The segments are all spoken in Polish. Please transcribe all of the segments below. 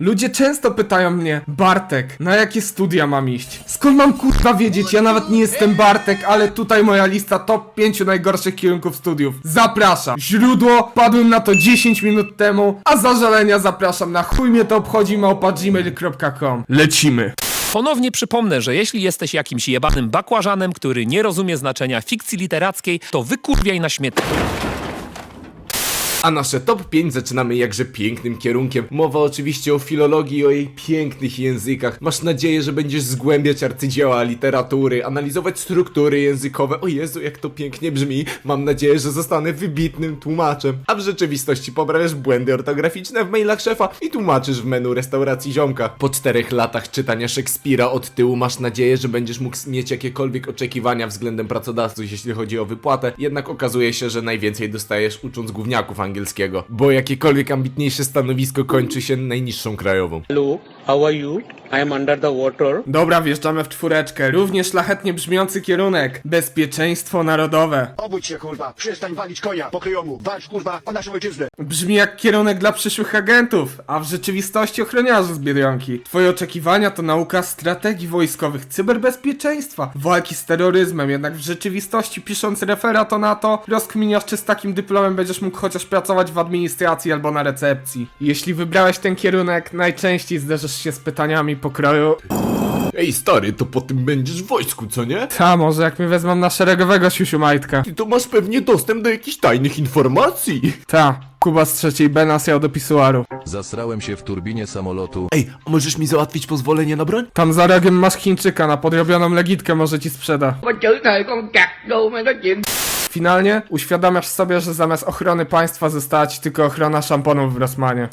Ludzie często pytają mnie, Bartek, na jakie studia mam iść? Skąd mam kurwa wiedzieć? Ja nawet nie jestem Bartek, ale tutaj moja lista top 5 najgorszych kierunków studiów. Zapraszam. Źródło, padłem na to 10 minut temu, a zażalenia zapraszam na chuj mnie to obchodzi małpa.gmail.com. Lecimy. Ponownie przypomnę, że jeśli jesteś jakimś jebanym bakłażanem, który nie rozumie znaczenia fikcji literackiej, to wykurwiaj na śmietnik. A nasze top 5 zaczynamy jakże pięknym kierunkiem. Mowa oczywiście o filologii i o jej pięknych językach. Masz nadzieję, że będziesz zgłębiać arcydzieła literatury, analizować struktury językowe. O Jezu, jak to pięknie brzmi. Mam nadzieję, że zostanę wybitnym tłumaczem. A w rzeczywistości pobrałeś błędy ortograficzne w mailach szefa i tłumaczysz w menu restauracji ziomka. Po czterech latach czytania Szekspira od tyłu masz nadzieję, że będziesz mógł mieć jakiekolwiek oczekiwania względem pracodawców, jeśli chodzi o wypłatę. Jednak okazuje się, że najwięcej dostajesz ucząc gówniaków angielskiego, bo jakiekolwiek ambitniejsze stanowisko kończy się najniższą krajową. Hello, how are you? I am under the water. Dobra, wjeżdżamy w czwóreczkę. Równie szlachetnie brzmiący kierunek. Bezpieczeństwo narodowe. Obudź się kurwa, przestań walić konia po kryjomu, walcz kurwa o naszą ojczyznę. Brzmi jak kierunek dla przyszłych agentów, a w rzeczywistości ochroniarzy z Biedronki. Twoje oczekiwania to nauka strategii wojskowych, cyberbezpieczeństwa, walki z terroryzmem, jednak w rzeczywistości pisząc referat o NATO, rozkminiasz czy z takim dyplomem będziesz mógł chociaż pracować w administracji albo na recepcji. Jeśli wybrałeś ten kierunek, najczęściej zderzysz się z pytaniami pokroju Ej stary, to po tym będziesz w wojsku, co nie? Ta, może jak mnie wezmą na szeregowego siusiu majtka. Ty to masz pewnie dostęp do jakichś tajnych informacji. Ta, Kuba z trzeciej B nas jał do pisuaru. Zasrałem się w turbinie samolotu. Ej, a możesz mi załatwić pozwolenie na broń? Tam za rogiem masz Chińczyka, na podrobioną legitkę może ci sprzeda. Con chữ này con cặc đâu mà nói chuyện Finalnie uświadamiasz sobie, że zamiast ochrony państwa została ci tylko ochrona szamponów w Rossmanie.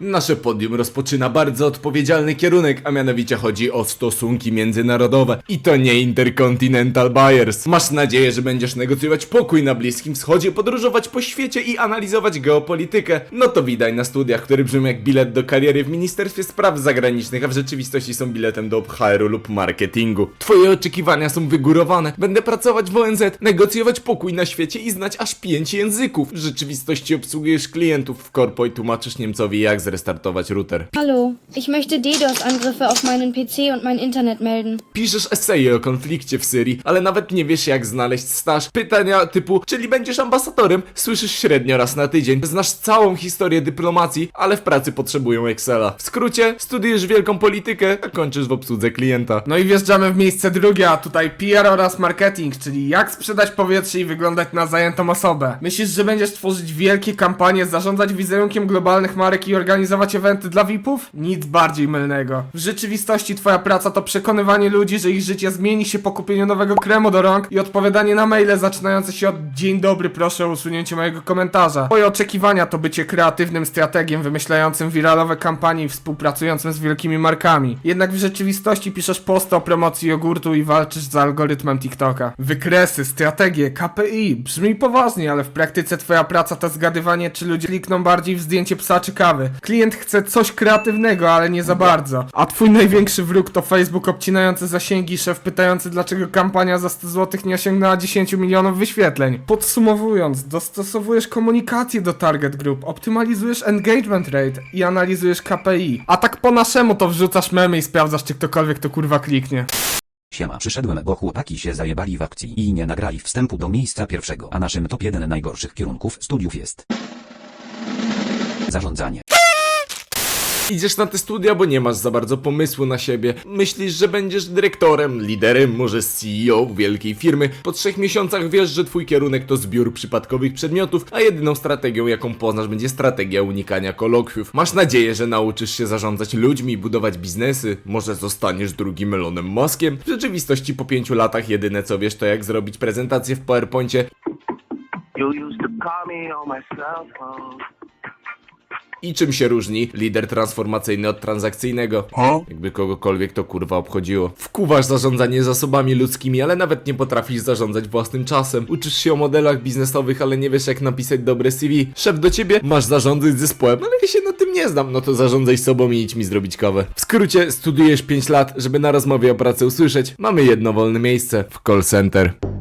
Nasze podium rozpoczyna bardzo odpowiedzialny kierunek, a mianowicie chodzi o stosunki międzynarodowe. I to nie Intercontinental Buyers. Masz nadzieję, że będziesz negocjować pokój na Bliskim Wschodzie, podróżować po świecie i analizować geopolitykę. No to widać na studiach, które brzmią jak bilet do kariery w Ministerstwie Spraw Zagranicznych, a w rzeczywistości są biletem do HR-u lub marketingu. Twoje oczekiwania są wygórowane. Będę pracować w ONZ, negocjować pokój na świecie i znać aż pięć języków. W rzeczywistości obsługujesz klientów w korpo i tłumaczysz Niemcowi jak zrestartować router. Hallo, ich möchte DDoS-Angriffe auf meinen PC und mein Internet melden. Piszesz eseje o konflikcie w Syrii, ale nawet nie wiesz jak znaleźć staż. Pytania typu, czyli będziesz ambasadorem? Słyszysz średnio raz na tydzień. Znasz całą historię dyplomacji, ale w pracy potrzebują Excela. W skrócie, studiujesz wielką politykę, a kończysz w obsłudze klienta. No i wjeżdżamy w miejsce drugie, a tutaj PR oraz marketing, czyli jak sprzedać powietrze i wyglądać na zajętą osobę. Myślisz, że będziesz tworzyć wielkie kampanie, zarządzać wizerunkiem globalnych marek i organizować eventy dla VIP-ów? Nic bardziej mylnego. W rzeczywistości twoja praca to przekonywanie ludzi, że ich życie zmieni się po kupieniu nowego kremu do rąk i odpowiadanie na maile zaczynające się od Dzień dobry, proszę o usunięcie mojego komentarza. Twoje oczekiwania to bycie kreatywnym strategiem wymyślającym wiralowe kampanie i współpracującym z wielkimi markami. Jednak w rzeczywistości piszesz posty o promocji jogurtu i walczysz z algorytmem TikToka. Wykresy, strategie, KPI, brzmi poważnie, ale w praktyce twoja praca to zgadywanie, czy ludzie klikną bardziej w zdjęcie psa czy kawy. Klient chce coś kreatywnego, ale nie za bardzo. A twój największy wróg to Facebook obcinający zasięgi, szef pytający dlaczego kampania za 100 zł nie osiągnęła 10 milionów wyświetleń. Podsumowując, dostosowujesz komunikację do target group, optymalizujesz engagement rate i analizujesz KPI. A tak po naszemu to wrzucasz memy i sprawdzasz czy ktokolwiek to kurwa kliknie. Siema, przyszedłem, bo chłopaki się zajebali w akcji i nie nagrali wstępu do miejsca pierwszego, a naszym top 1 najgorszych kierunków studiów jest zarządzanie. Idziesz na te studia, bo nie masz za bardzo pomysłu na siebie. Myślisz, że będziesz dyrektorem, liderem, może CEO wielkiej firmy. Po trzech miesiącach wiesz, że twój kierunek to zbiór przypadkowych przedmiotów, a jedyną strategią, jaką poznasz, będzie strategia unikania kolokwiów. Masz nadzieję, że nauczysz się zarządzać ludźmi budować biznesy. Może zostaniesz drugim Elonem Muskiem? W rzeczywistości po pięciu latach jedyne co wiesz to jak zrobić prezentację w PowerPoincie You used to call me on my cell phone. I czym się różni lider transformacyjny od transakcyjnego? Jakby kogokolwiek to kurwa obchodziło. Wkuwasz zarządzanie zasobami ludzkimi, ale nawet nie potrafisz zarządzać własnym czasem. Uczysz się o modelach biznesowych, ale nie wiesz jak napisać dobre CV. Szef do ciebie, masz zarządzać zespołem, ale ja się na tym nie znam, no to zarządzaj sobą i idź mi zrobić kawę. W skrócie, studiujesz 5 lat, żeby na rozmowie o pracy usłyszeć, mamy jedno wolne miejsce w call center.